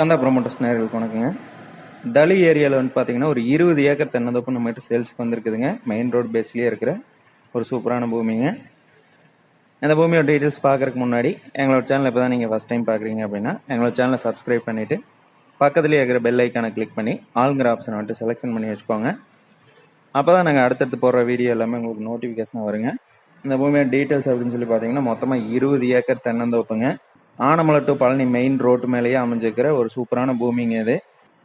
கந்தா promoters நேர்களுக்கு வணக்கங்க. தலி ஏரியாவில் வந்து பார்த்தீங்கன்னா ஒரு இருபது ஏக்கர் தென்னந்தோப்பு நம்மகிட்ட சேல்ஸ்க்கு வந்திருக்குதுங்க. மெயின் ரோடு பேஸ்லேயே இருக்கிற ஒரு சூப்பரான பூமிங்க. அந்த பூமியோட டீட்டெயில்ஸ் பார்க்கறதுக்கு முன்னாடி எங்களோட சேனல் இப்போ தான் நீங்கள் ஃபஸ்ட் டைம் பார்க்குறீங்க அப்படின்னா எங்களோட சேனலை சப்ஸ்கிரைப் பண்ணிவிட்டு பக்கத்துலேயே இருக்கிற பெல் ஐக்கானை கிளிக் பண்ணி ஆளுங்கிற ஆப்ஷனை வந்துட்டு செலெக்ஷன் பண்ணி வச்சுக்கோங்க. அப்போ தான் நாங்கள் அடுத்தடுத்து போடுற வீடியோ எல்லாமே உங்களுக்கு நோட்டிஃபிகேஷனாக வருங்க. இந்த பூமியோட டீட்டெயில்ஸ் அப்படின்னு சொல்லி பார்த்தீங்கன்னா மொத்தமாக இருபது acre தென்னந்தோப்புங்க. Anamalai to Palani main road மேலேயே அமைஞ்சிருக்கிற ஒரு சூப்பரான பூமிங்க இது.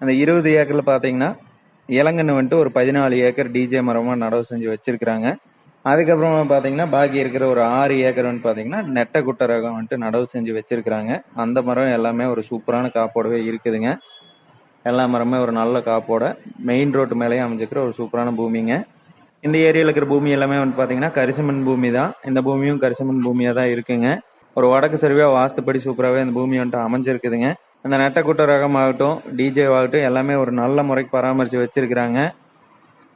அந்த இருபது ஏக்கரில் பார்த்தீங்கன்னா இளங்கன்னு வந்துட்டு ஒரு பதினாலு ஏக்கர் டிஜே மரமாக நடவு செஞ்சு வச்சிருக்கிறாங்க. அதுக்கப்புறமா பார்த்தீங்கன்னா பாக்கி இருக்கிற ஒரு ஆறு ஏக்கர் வந்து பார்த்தீங்கன்னா நெட்டை குட்டை ரகம் வந்துட்டு நடவு செஞ்சு வச்சிருக்கிறாங்க. அந்த மரம் எல்லாமே ஒரு சூப்பரான காப்போடவே இருக்குதுங்க. எல்லா மரமே ஒரு நல்ல காப்போட மெயின் ரோட்டு மேலேயே அமைஞ்சிருக்கிற ஒரு சூப்பரான பூமிங்க. இந்த ஏரியாவில் இருக்கிற பூமி எல்லாமே வந்து பார்த்தீங்கன்னா கரிசமன் பூமி தான் இந்த பூமியும் கரிசமன் பூமியாக தான் இருக்குங்க. ஒரு வடக்கு சரிவாக வாஸ்துப்படி சூப்பராகவே அந்த பூமி வந்துட்டு அமைஞ்சிருக்குதுங்க. அந்த நெட்டக்குட்ட ரகம் ஆகட்டும் டிஜே ஆகட்டும் எல்லாமே ஒரு நல்ல முறைக்கு பராமரித்து வச்சிருக்கிறாங்க.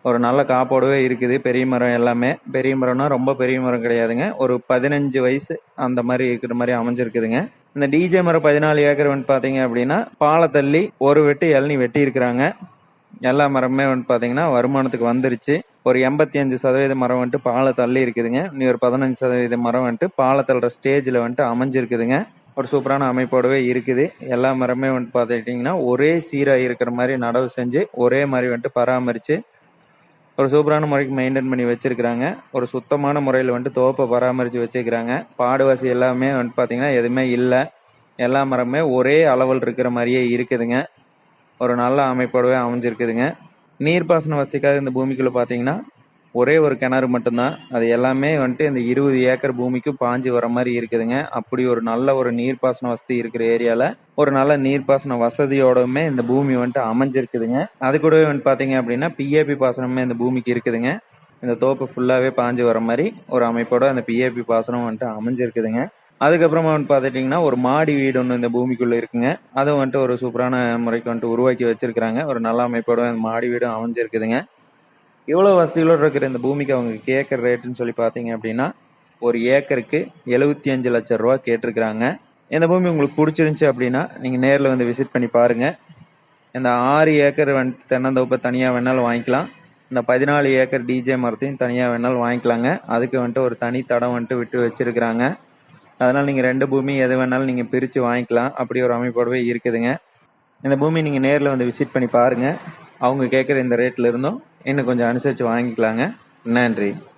ஒரு நல்ல காப்போடவே இருக்குது பெரிய மரம் எல்லாமே. பெரிய மரம்னா ரொம்ப பெரிய மரம் கிடையாதுங்க. ஒரு பதினஞ்சு வயசு அந்த மாதிரி இருக்கிற மாதிரி அமைஞ்சிருக்குதுங்க. இந்த டிஜே மரம் பதினாலு ஏக்கர் வந்து பார்த்தீங்க அப்படின்னா பாலை தள்ளி ஒரு வெட்டு இளநி வெட்டி இருக்கிறாங்க எல்லா மரமுமே வந்து பார்த்தீங்கன்னா வருமானத்துக்கு வந்துருச்சு. ஒரு எண்பத்தி அஞ்சு சதவீத மரம் வந்துட்டு பாலை தள்ளி இருக்குதுங்க. இன்னும் ஒரு பதினஞ்சு சதவீத மரம் வந்துட்டு பாலை தள்ளுற ஸ்டேஜில் வந்துட்டு அமைஞ்சிருக்குதுங்க. ஒரு சூப்பரான அமைப்போடவே இருக்குது. எல்லா மரமே வந்துட்டு பார்த்துக்கிட்டிங்கன்னா ஒரே சீராக இருக்கிற மாதிரி நடவு செஞ்சு ஒரே மாதிரி வந்துட்டு பராமரித்து ஒரு சூப்பரான முறைக்கு மெயின்டைன் பண்ணி வச்சுருக்கிறாங்க. ஒரு சுத்தமான முறையில் வந்துட்டு தோப்பை பராமரித்து வச்சுருக்கிறாங்க. பாடுவாசி எல்லாமே வந்துட்டு பார்த்தீங்கன்னா எதுவுமே இல்லை. எல்லா மரமே ஒரே அளவில் இருக்கிற மாதிரியே இருக்குதுங்க. ஒரு நல்ல அமைப்போடவே அமைஞ்சிருக்குதுங்க. நீர்ப்பாசன வசதிக்காக இந்த பூமிக்குள்ள பார்த்தீங்கன்னா ஒரே ஒரு கிணறு மட்டும்தான். அது எல்லாமே வந்துட்டு இந்த இருபது ஏக்கர் பூமிக்கு பாஞ்சு வர மாதிரி இருக்குதுங்க. அப்படி ஒரு நல்ல ஒரு நீர்ப்பாசன வசதி இருக்கிற ஏரியால ஒரு நல்ல நீர்ப்பாசன வசதியோடவுமே இந்த பூமி வந்துட்டு அமைஞ்சிருக்குதுங்க. அது கூடவே வந்துட்டு பார்த்தீங்க அப்படின்னா பிஏபி பாசனமே இந்த பூமிக்கு இருக்குதுங்க. இந்த தோப்பு ஃபுல்லாகவே பாஞ்சு வர மாதிரி ஒரு அமைப்போட அந்த பிஏபி பாசனம் வந்துட்டு அமைஞ்சிருக்குதுங்க. அதுக்கப்புறமா வந்து பார்த்துட்டிங்கன்னா ஒரு மாடி வீடு ஒன்று இந்த பூமிக்குள்ளே இருக்குங்க. அதை வந்துட்டு ஒரு சூப்பரான முறைக்கு வந்துட்டு உருவாக்கி வச்சுருக்கிறாங்க. ஒரு நல்ல அமைப்போட அந்த மாடி வீடும் அமைஞ்சிருக்குதுங்க. இவ்வளோ வசதிகளோடு இருக்கிற இந்த பூமிக்கு அவங்க கேட்குற ரேட்டுன்னு சொல்லி பார்த்தீங்க அப்படின்னா ஒரு ஏக்கருக்கு எழுபத்தி அஞ்சு லட்சம் ரூபா கேட்டிருக்கிறாங்க. இந்த பூமி உங்களுக்கு பிடிச்சிருந்துச்சி அப்படின்னா நீங்கள் நேரில் வந்து விசிட் பண்ணி பாருங்கள் இந்த ஆறு ஏக்கர் வந்துட்டு தென்னந்தோப்பை தனியாக வேணாலும் வாங்கிக்கலாம். இந்த பதினாலு ஏக்கர் டிஜே மரத்தையும் தனியாக வேணாலும் வாங்கிக்கலாங்க. அதுக்கு வந்துட்டு ஒரு தனி தடம் வந்துட்டு விட்டு வச்சுருக்கிறாங்க. அதனால் நீங்கள் ரெண்டு பூமி எது வேணாலும் நீங்கள் பிரித்து வாங்கிக்கலாம். அப்படி ஒரு அமைப்போடவே இருக்குதுங்க. இந்த பூமி நீங்கள் நேரில் வந்து விசிட் பண்ணி பாருங்கள் அவங்க கேட்குற இந்த ரேட்டில் இருந்தும் இன்னும் கொஞ்சம் அனுசரித்து வாங்கிக்கலாங்க. நன்றி.